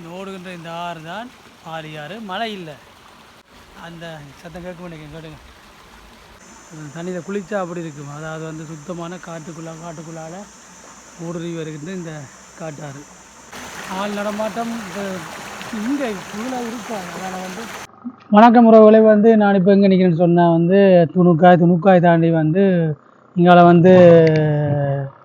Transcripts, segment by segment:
இந்த ஓடுகின்ற இந்த ஆறு தான் ஆறு மழை இல்லை. அந்த சத்தம் கேட்க மாட்டேங்க கேட்டுங்க தண்ணியில் குளித்தா அப்படி இருக்கும். அதாவது வந்து சுத்தமான காட்டுக்குள்ளே காட்டுக்குள்ளால் ஊடுருவி வருகின்ற இந்த காட்டாறு. ஆள் நடமாட்டம் இங்கே ஃபுல்லாக இருக்கும் அதனால் வந்து வணக்கம் உறவுகளை. வந்து நான் இப்போ எங்கே நிற்கிறேன்னு சொன்னால் வந்து துணுக்காய் துணுக்காய் தாண்டி வந்து இங்கால வந்து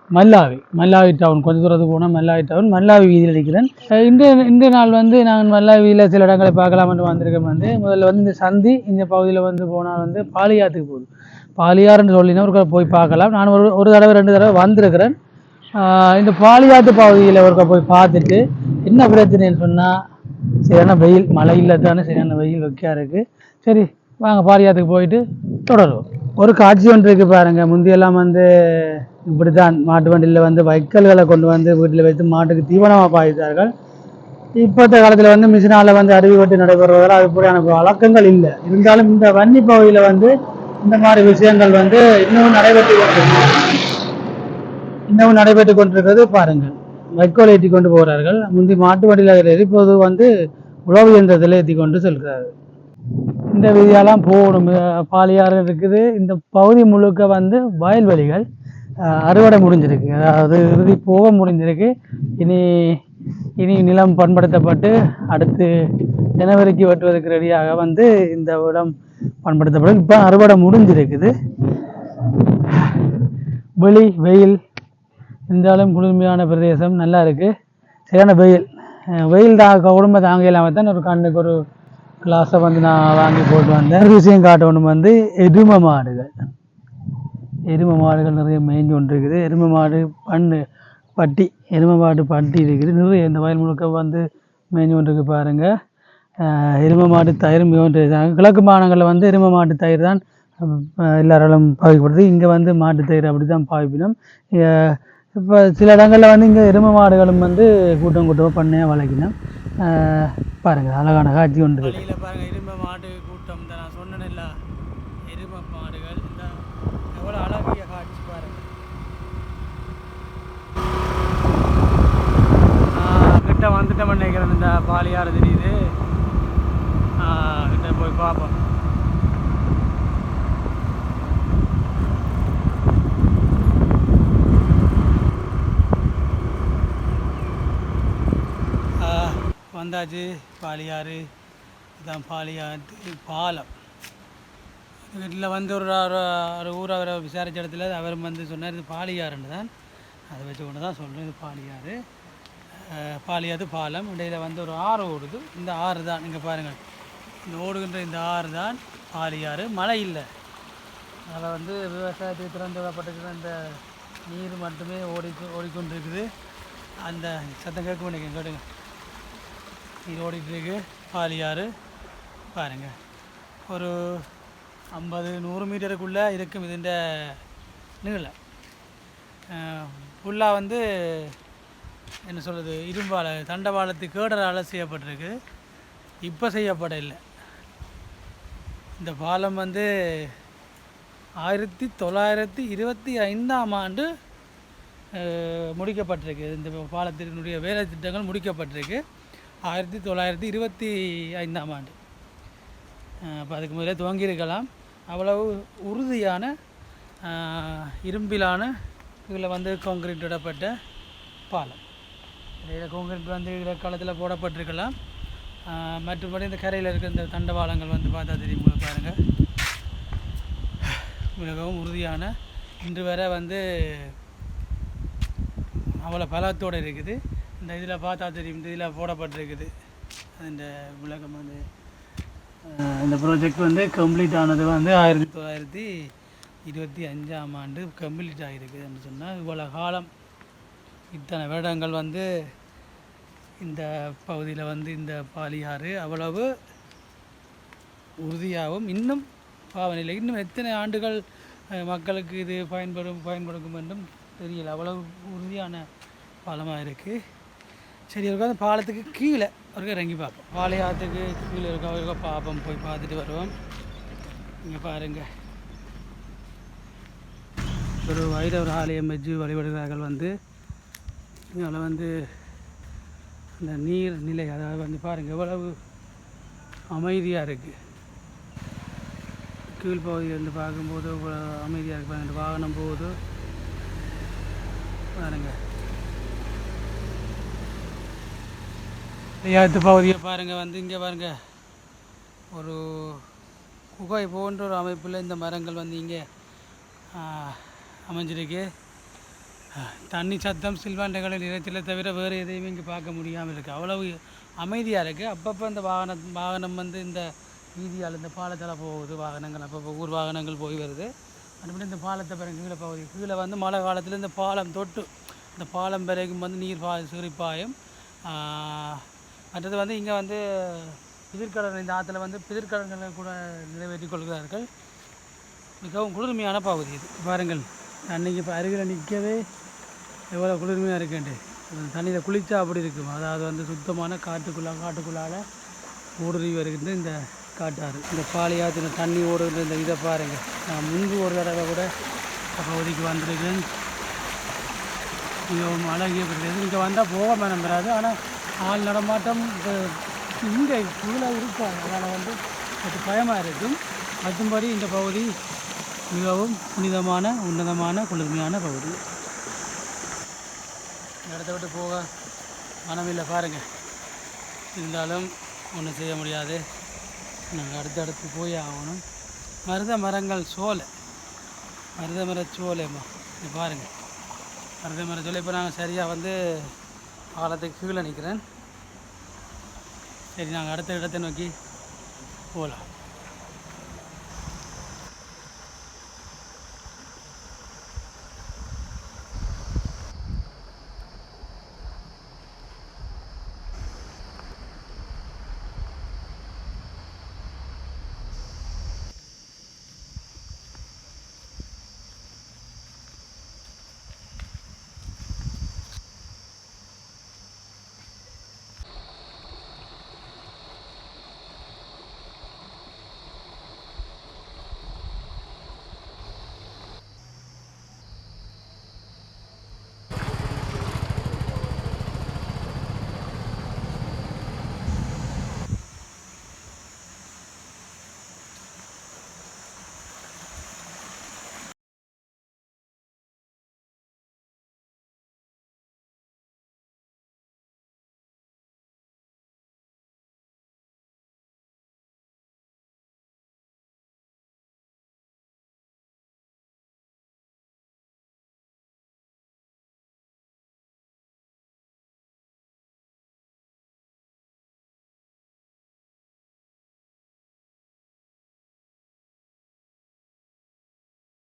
மல்லாவி மல்லாவி டவுன் கொஞ்சம் தூரத்துக்கு போனால் மல்லாவி டவுன் மல்லாவி வீதியில் இருக்கிறேன் அஹ் இன்றைய இன்றைய நாள் வந்து நான் மல்லாவியில் சில இடங்களை பார்க்கலாம்னு வந்திருக்கேன் வந்து. முதல்ல வந்து இந்த சந்தி இந்த பகுதியில் வந்து போனால் வந்து பாலியாத்துக்கு போகுது. பாலியார்னு சொல்லினா ஒரு போய் பார்க்கலாம். நான் ஒரு ஒரு தடவை ரெண்டு தடவை வந்திருக்கிறேன். இந்த பாலியாத்து பகுதியில் ஒருக்கா போய் பார்த்துட்டு என்ன பிரச்சனைன்னு சொன்னால் சரியான வெயில் மழை இல்லை தானே சரியான வெயில் வைக்கா இருக்குது சரி வாங்க பாலியாத்துக்கு போயிட்டு தொடரும் ஒரு காட்சி ஒன்று இருக்குது பாருங்கள் முந்தியெல்லாம் வந்து இப்படித்தான் மாட்டு வண்டியில் வந்து வைக்கல்களை கொண்டு வந்து வீட்டில் வைத்து மாட்டுக்கு தீவனமாக பாய்த்தார்கள். இப்போத்த காலத்தில் வந்து மிஷினால் வந்து அருவி வெட்டி நடைபெறுவதால் அது போலியான வழக்கங்கள் இல்லை. இருந்தாலும் இந்த வன்னி பகுதியில் வந்து இந்த மாதிரி விஷயங்கள் வந்து இன்னமும் நடைபெற்று கொண்டிருக்கிறது. இன்னமும் நடைபெற்று கொண்டிருக்கிறது. பாருங்கள். வைக்கோல் ஏற்றி கொண்டு போகிறார்கள். முந்தி மாட்டு வண்டியில் ஏறி வந்து உழவு இயந்திரத்தில் ஏற்றி கொண்டு செல்கிறார்கள். இந்த வீதியெல்லாம் போகணும். அஹ் பாலியாறு இருக்குது. இந்த பகுதி முழுக்க வந்து வயல்வெளிகள். அறுவடை முடிஞ்சிருக்கு. அதாவது இறுதி போக முடிஞ்சிருக்கு. இனி இனி நிலம் பண்படுத்தப்பட்டு அடுத்து ஜனவரிக்கு வெட்டுவதற்கு ரெடியாக வந்து இந்த இடம் பண்படுத்தப்படும். இப்போ அறுவடை முடிஞ்சிருக்குது. வெளி வெயில் இருந்தாலும் குளுமையான பிரதேசம் நல்லா இருக்கு. சரியான வெயில். வெயில் தாக்க உடம்பை தாங்க இல்லாமல் தான் ஒரு கண்ணுக்கு ஒரு கிளாஸை வந்து நான் வாங்கி போட்டு வந்தேன். விஷயம் காட்டணும் வந்து எரும மாடுகள். எருமை மாடுகள் நிறைய மேய்ஞ்சு கொண்டு இருக்குது எருமை மாடு பண்ணு பட்டி எருமை மாடு பட்டி இருக்குது. நிறைய இந்த வயல் முழுக்க வந்து மேய்ஞ்சு கொண்டு பாருங்கள் பாருங்க எருமை மாடு தயிர் மிகவும் கிழக்கு மாநிலங்களில் வந்து எருமை மாட்டு தயிர் தான் எல்லாராலும் பாவிக்கப்படுது. இங்கே வந்து மாட்டு தயிர் அப்படி தான் பாவிப்பினோம் இப்போ சில இடங்களில் வந்து இங்கே எருமை மாடுகளும் வந்து கூட்டம் கூட்டமாக பண்ணையாக வளர்க்கணும் பாருங்கள் அழகான காட்சி ஒன்று பாருங்கள் எருமை மாடு கூட்டம் தான். நான் சொன்னேன் இல்லை எருமை மாடுகள் இந்த எவ்வளோ அழகிய காட்சி பாருங்கள் கிட்ட வந்துட்டோம்னு நினைக்கிறேன் இந்த பாலியார் தெரியுது. கிட்ட போய் பார்ப்போம். வந்தாச்சு பாலியாறு. இதான் பாலியாட்டு பாலம். வீட்டில் வந்து ஒரு ஒரு ஊர் அவரை விசாரித்த இடத்துல அவர் வந்து சொன்னார் இது பாலியாறுன்னு தான். அதை வச்சு ஒன்று தான் சொல்கிறேன் இது பாலியாறு. பாலியாது பாலம். இடையில வந்து ஒரு ஆறு ஓடுது. இந்த ஆறு தான். இங்கே பாருங்கள். இந்த ஓடுகின்ற இந்த ஆறு தான் பாலியாறு. மழை இல்லை. அதில் வந்து விவசாயத்துக்கு திறந்து விடப்பட்டிருக்கிற இந்த நீர் மட்டுமே ஓடி ஓடிக்கொண்டிருக்குது. அந்த சத்தம் கேட்க முடியும் கேட்டுங்க நீர் ஓடிட்டுருக்கு பாலியாறு. பாருங்கள் ஒரு ஐம்பது நூறு மீட்டருக்குள்ளே இருக்கும் இதுன்ற நீளம் ஃபுல்லாக வந்து என்ன சொல்கிறது இரும்பால் தண்டவாளத்து கேடரால் செய்யப்பட்டிருக்கு. இப்போ செய்யப்பட இல்லை. இந்த பாலம் வந்து ஆயிரத்தி தொள்ளாயிரத்தி இருபத்தி ஐந்தாம் ஆண்டு முடிக்கப்பட்டிருக்கு. இந்த பாலத்தினுடைய வேலை திட்டங்கள் முடிக்கப்பட்டிருக்கு. ஆயிரத்தி தொள்ளாயிரத்தி இருபத்தி ஐந்தாம் ஆண்டு. அப்போ அதுக்கு முதலே துவங்கியிருக்கலாம். அவ்வளவு உறுதியான இரும்பிலான இதில் வந்து கான்கிரீட் விடப்பட்ட பாலம். இதில் கான்கிரீட் வந்து காலத்தில் போடப்பட்டிருக்கலாம். மற்றபடி இந்த கரையில் இருக்கிற இந்த தண்டவாளங்கள் வந்து பார்த்தா தெரியும் பாருங்கள் மிகவும் உறுதியான. இன்று வரை வந்து அவ்வளோ பலத்தோடு இருக்குது. இந்த இதில் பார்த்தா தெரியும் இந்த இதில் போடப்பட்டிருக்குது. அந்த விளக்கம் வந்து இந்த ப்ராஜெக்ட் வந்து கம்ப்ளீட் ஆனது வந்து ஆயிரத்தி தொள்ளாயிரத்தி இருபத்தி அஞ்சாம் ஆண்டு கம்ப்ளீட் ஆகிருக்குதுன்னு சொன்னால் இவ்வளோ காலம் இத்தனை வருடங்கள் வந்து இந்த பகுதியில் வந்து இந்த பாலியாறு அவ்வளவு உறுதியாகவும் இன்னும் பாவநிலை இன்னும் எத்தனை ஆண்டுகள் மக்களுக்கு இது பயன்படும் பயன்படுக்கும் என்றும் தெரியல. அவ்வளவு உறுதியான பாலமாக இருக்குது சரி இருக்கா அந்த பாலத்துக்கு கீழே ஒரு இறங்கி பார்ப்போம் பாளையாத்துக்கு கீழே இருக்க இருக்கா பார்ப்போம் போய் பார்த்துட்டு வருவோம் இங்கே பாருங்கள் ஒரு வைரவர் ஆலயம் வச்சு வழிபடுகிறார்கள் வந்து இங்கே வந்து இந்த நீர் நிலை அதாவது வந்து பாருங்கள் எவ்வளவு அமைதியாக இருக்குது கீழ்ப்பகுதியிலேருந்து பார்க்கும்போது அமைதியாக இருக்குது பாருங்க வாகனம் போகுது பாருங்க பகுதியை பாருங்கள் வந்து இங்கே பாருங்க. ஒரு குகை போன்ற ஒரு அமைப்பில் இந்த மரங்கள் வந்து இங்கே அமைஞ்சிருக்கு. தண்ணி சத்தம் சில்வாண்டைகளில் இறைச்சலை தவிர வேறு எதையுமே இங்கே பார்க்க முடியாமல் இருக்குது அவ்வளவு அமைதியாக இருக்குது அப்பப்போ இந்த வாகனம் வாகனம் வந்து இந்த வீதியால் இந்த பாலத்தில் போகுது. வாகனங்கள் அப்பப்போ ஊர் வாகனங்கள் போய் வருது. மறுபடியும் இந்த பாலத்தை பிறகு கீழே பகுதி. கீழே வந்து மழை காலத்தில் இந்த பாலம் தொட்டு இந்த பாலம் பிறகும் வந்து நீர் பா சிறிப்பாயும் அடுத்தது வந்து இங்கே வந்து பிதிர்கடல் இந்த ஆற்றுல வந்து பிதிர்கடல்களை கூட நிறைவேற்றிக் கொள்கிறார்கள். மிகவும் குளிர்மையான பகுதி இது. பாருங்கள் அன்னைக்கு இப்போ அருகில் நிற்கவே எவ்வளோ குளிர்மையாக இருக்குண்டு தண்ணியில் குளித்தா அப்படி இருக்கும். அதாவது வந்து சுத்தமான காட்டுக்குள்ளே காட்டுக்குள்ளால் ஊடுருவி வருகின்ற இந்த காட்டாறு. இந்த பாலியாற்றின தண்ணி ஓடுகின்ற இந்த இதை பாருங்கள். நான் முன்பு ஒரு தடவை கூட பகுதிக்கு வந்திருக்கேன் மிகவும் அழகிய பிரதேசம் இங்கே வந்தால் போக மனம் வராது. ஆனால் ஆள் நடமாட்டம் இங்கே கீழே இருக்கும். அதனால் வந்து அது பயமாக இருக்கும் மற்றும்படி இந்த பகுதி மிகவும் புனிதமான உன்னதமான குளிர்மையான பகுதி. இந்த இடத்த விட்டு போக மனமில்லை பாருங்கள் இருந்தாலும் ஒன்றும் செய்ய முடியாது. நாங்கள் அடுத்தடுத்து போய் ஆகணும். மருத மரங்கள் சோலை. மருத மர சோலைம்மா. இது பாருங்கள் மருத மர சோலை. இப்போ நாங்கள் சரியாக வந்து பாலத்துக்கு கீழே நிற்கிறேன் சரி நாங்கள் அடுத்த இடத்தை நோக்கி போகலாம்.